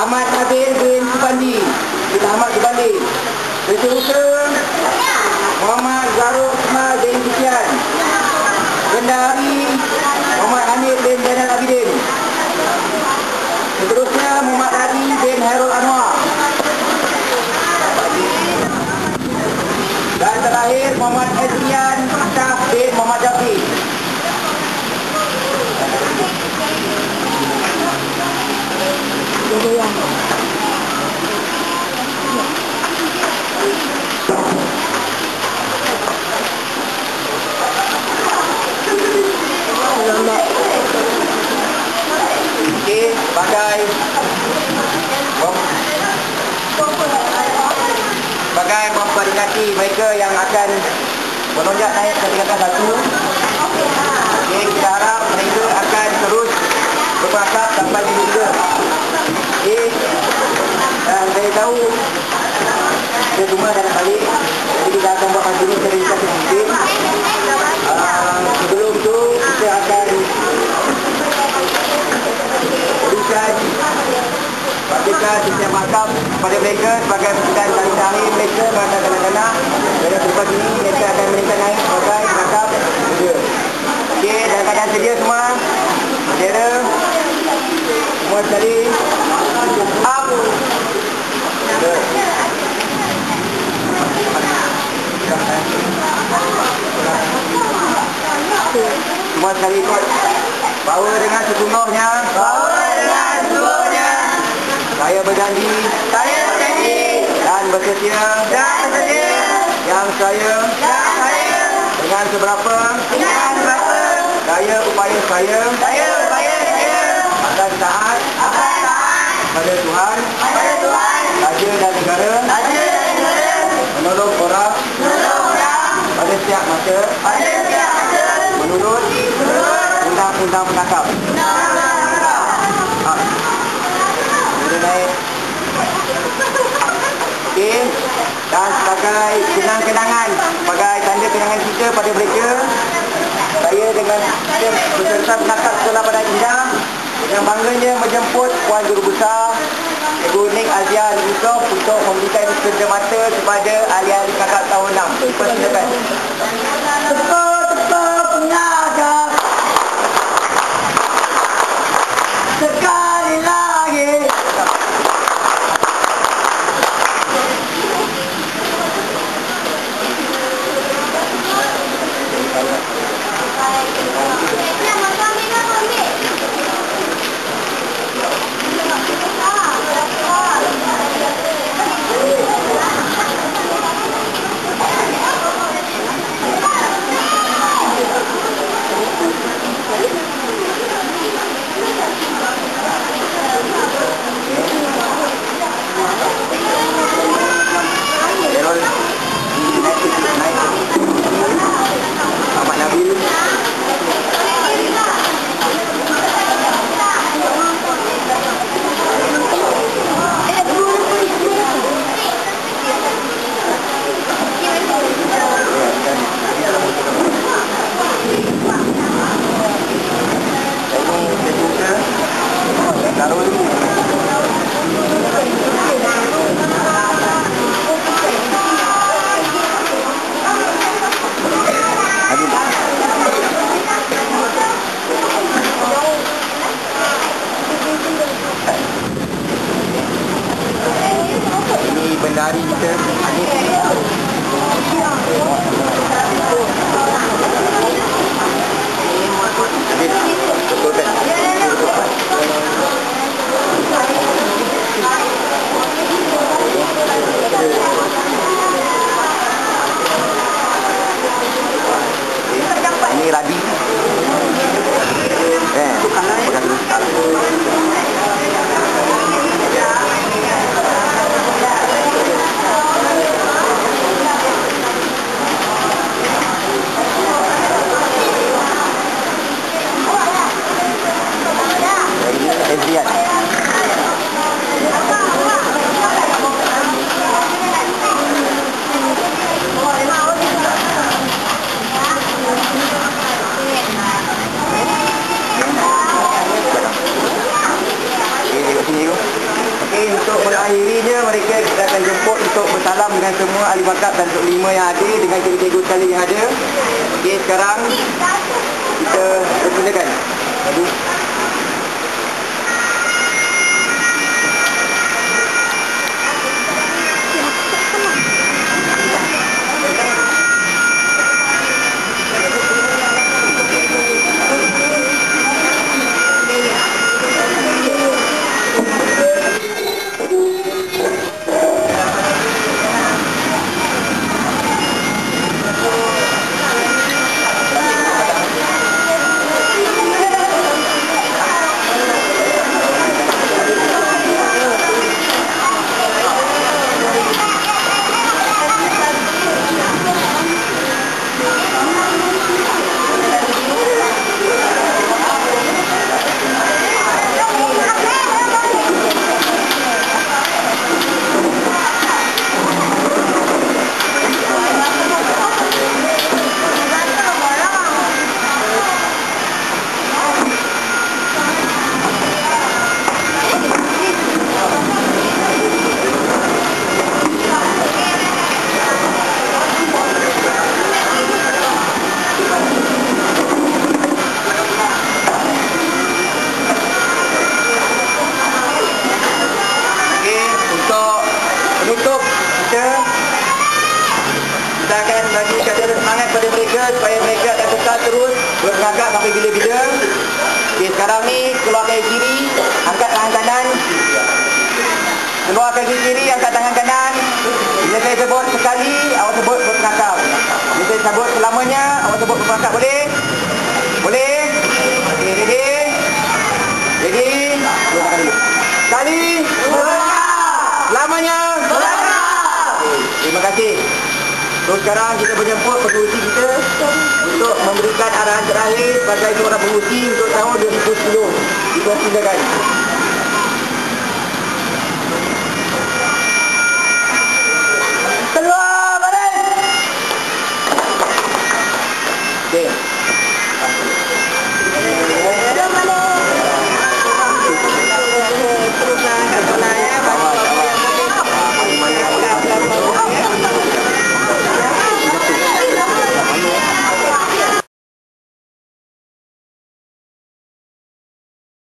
Ahmad Nabil bin Subandi. Kita Ahmad Subandi. Seterusnya Muhammad Zarul Ismail bin Sitian. Bendahari Muhammad Hanif bin Zainal Abidin. Seterusnya Muhammad Ali bin Hairul Anwar. Dan terakhir Muhammad Ezrian Syah bin Muhammad Jafi. Okey, sebagai sebagai memperingati mereka yang akan melonjak naik ke tingkatan satu. Okey, kita harap mereka akan terus berprakap sampai di tiga. Okey, dan saya tahu kita semua dah nak balik. Jadi kita akan buat majlis secara sedikit. Pastikan setiap makam kepada mereka sebagai pasukan tali tari mereka pada kanak-kanak Pada tempat ini mereka akan mereka naik sebagai makam juga Okey, dalam keadaan sedia semua Bendera Semua sekali. Up. Semua sekali ikut. Bawa dengan sesungguhnya. Bawa Saya berjanji. Saya berjanji. Dan bersedia. Dan bersedia. Yang saya. Yang saya. Dengan seberapa? Dengan seberapa? Saya upaya saya. Saya upaya saya. Akan taat. Akan taat. Pada Tuhan. Pada Tuhan. Raja dan negara. Raja dan negara. Menolong orang. Menolong orang. Pada setiap masa. Pada setiap masa. Menurut. Menurut. Undang-undang penangkap. Sebagai kenang-kenangan, sebagai tanda kenangan kita pada mereka, saya dengan peserta penangkap sekolah pada indah dengan bangganya menjemput Puan Guru Besar Ibu Nik Azia Yusof untuk memberikan kerja mata kepada ahli-ahli kakak tahun 6. Persilakan. Tepuk-tepuk pengadap Sekali lagi Errol naik sikit naik Ahmad Nabil Ini ketuka Darul Nabil Ini bendahari kita Hanif Nabil Betulkan Ini Radi Eh, pegang dulu mengakhirinya mereka kita akan jemput untuk bersalam dengan semua ahli bakat dan Tok Lima yang ada dengan cikgu-cikgu sekali yang ada. Okey, sekarang kita persilakan. Jadi, penutup kita akan bagi kata semangat kepada mereka supaya mereka akan tetap terus bergerak sampai bila-bila. Okey, sekarang ni keluar kaki kiri, angkat tangan kanan. Keluar kaki kiri, angkat tangan kanan. Bila saya sebut sekali, awak sebut berkerakam. Bila saya sebut selamanya, awak sebut berkerakam. Boleh? Boleh? Okey, ready? Ready? Sekali. Lamanya. Okey, Terima kasih. So sekarang kita menjemput pengurusi kita untuk memberikan arahan terakhir sebagai seorang pengurusi untuk tahun 2010. Kita silakan.